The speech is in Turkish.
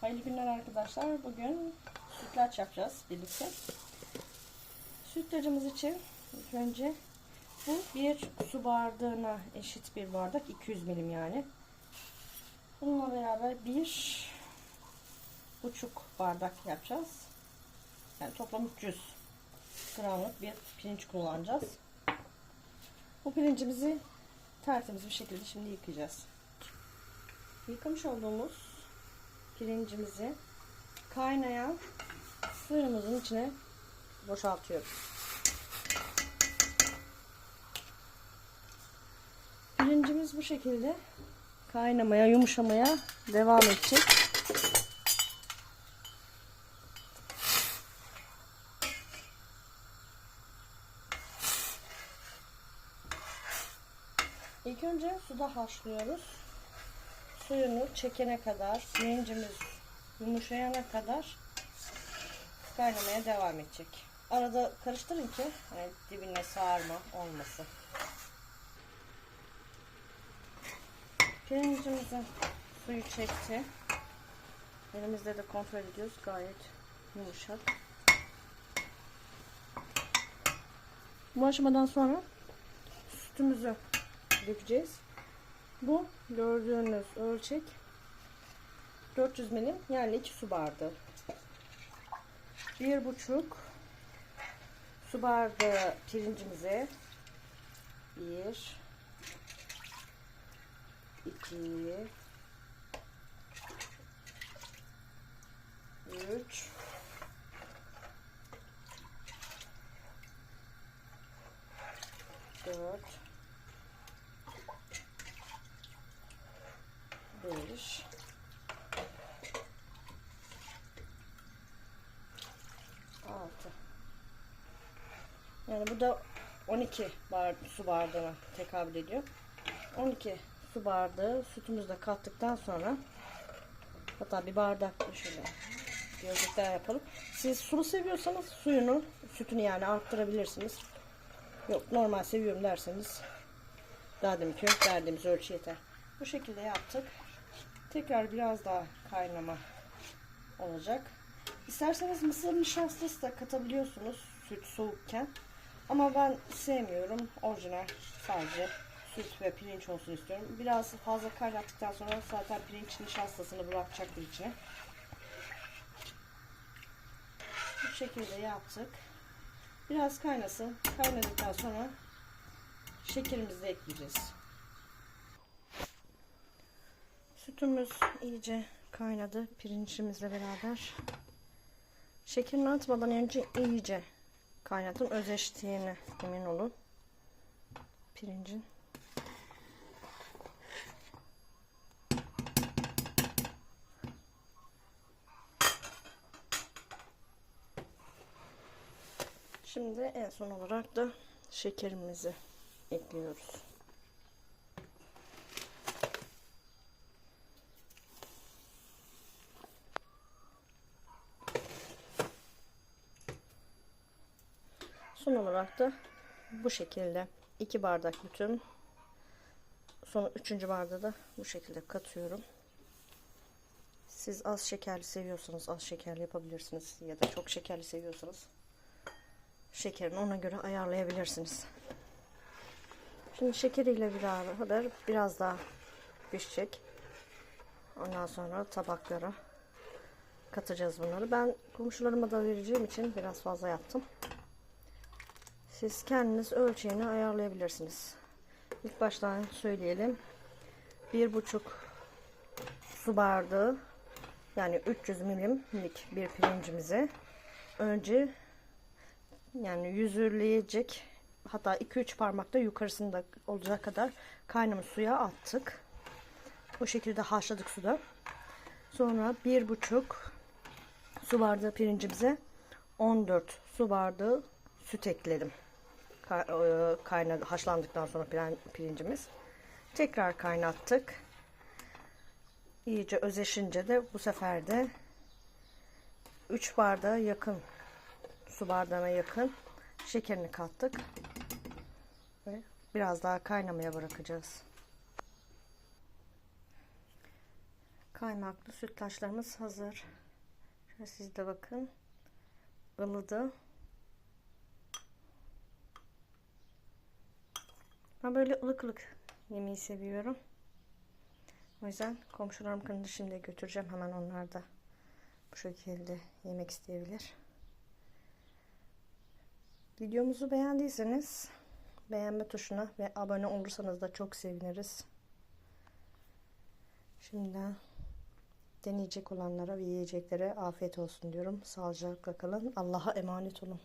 Hayırlı günler arkadaşlar. Bugün sütlaç yapacağız birlikte. Sütlacımız için ilk önce bu bir su bardağına eşit bir bardak 200 milim yani. Bununla beraber bir buçuk bardak yapacağız. Yani toplam 300 gramlık bir pirinç kullanacağız. Bu pirincimizi tertemiz bir şekilde şimdi yıkayacağız. Yıkamış olduğumuz pirincimizi kaynayan suyumuzun içine boşaltıyoruz. Pirincimiz bu şekilde kaynamaya, yumuşamaya devam edecek. İlk önce suda haşlıyoruz. Suyunu çekene kadar, pirincimiz yumuşayana kadar kaynamaya devam edecek. Arada karıştırın ki yani dibine sarma olmasın. Pirincimizin suyu çekti. Elimizde de kontrol ediyoruz. Gayet yumuşak. Bu aşamadan sonra sütümüzü dökeceğiz. Bu gördüğünüz ölçek 400 milim yani 2 su bardağı. 1,5 su bardağı pirincimize 1 2 beş altı. Yani bu da 12 bar, su bardağına tekabül ediyor. 12 su bardağı sütümüzü de kattıktan sonra hatta bir bardak da şöyle gözlükler yapalım. Siz sulu seviyorsanız suyunu sütünü yani arttırabilirsiniz. Yok normal seviyorum derseniz daha demek yok verdiğimiz ölçü yeter. Bu şekilde yaptık tekrar biraz daha kaynama olacak İsterseniz mısır nişastası da katabiliyorsunuz süt soğukken. Ama ben sevmiyorum. Orijinal sadece süt ve pirinç olsun istiyorum. Biraz fazla kaynattıktan sonra zaten pirinç nişastasını bırakacaktır içine. Bu şekilde yaptık. Biraz kaynasın. Kaynadıktan sonra şekerimizi ekleyeceğiz. Sütümüz iyice kaynadı pirincimizle beraber. Şekerini atmadan önce iyice kaynatın. Özleştiğine emin olun. Pirincin. Şimdi en son olarak da şekerimizi ekliyoruz. Son olarak da bu şekilde iki bardak bütün son üçüncü bardağı da bu şekilde katıyorum. Siz az şekerli seviyorsanız az şekerli yapabilirsiniz ya da çok şekerli seviyorsanız şekerini ona göre ayarlayabilirsiniz. Şimdi şekeriyle beraber biraz daha pişecek. Ondan sonra tabaklara katacağız bunları. Ben komşularıma da vereceğim için biraz fazla yaptım. Siz kendiniz ölçeğini ayarlayabilirsiniz. İlk baştan söyleyelim. Bir buçuk su bardağı yani 300 milimlik bir pirincimizi önce yani yüzürleyecek hatta 2-3 parmakta yukarısında olacak kadar kaynamış suya attık. Bu şekilde haşladık suda. Sonra bir buçuk su bardağı pirincimize 14 su bardağı süt ekledim kaynadı, haşlandıktan sonra pirincimiz. Tekrar kaynattık. İyice özleşince de bu sefer de 3 bardağa yakın su bardağına yakın şekerini kattık. Ve biraz daha kaynamaya bırakacağız. Kaymaklı sütlaçlarımız hazır. Şöyle siz de bakın. ılıdı. Ben böyle ılık ılık yemeği seviyorum. O yüzden komşularım kanını şimdi götüreceğim. Hemen onlar da bu şekilde yemek isteyebilir. Videomuzu beğendiyseniz beğenme tuşuna ve abone olursanız da çok seviniriz. Şimdiden deneyecek olanlara ve yiyeceklere afiyet olsun diyorum. Sağlıcakla kalın. Allah'a emanet olun.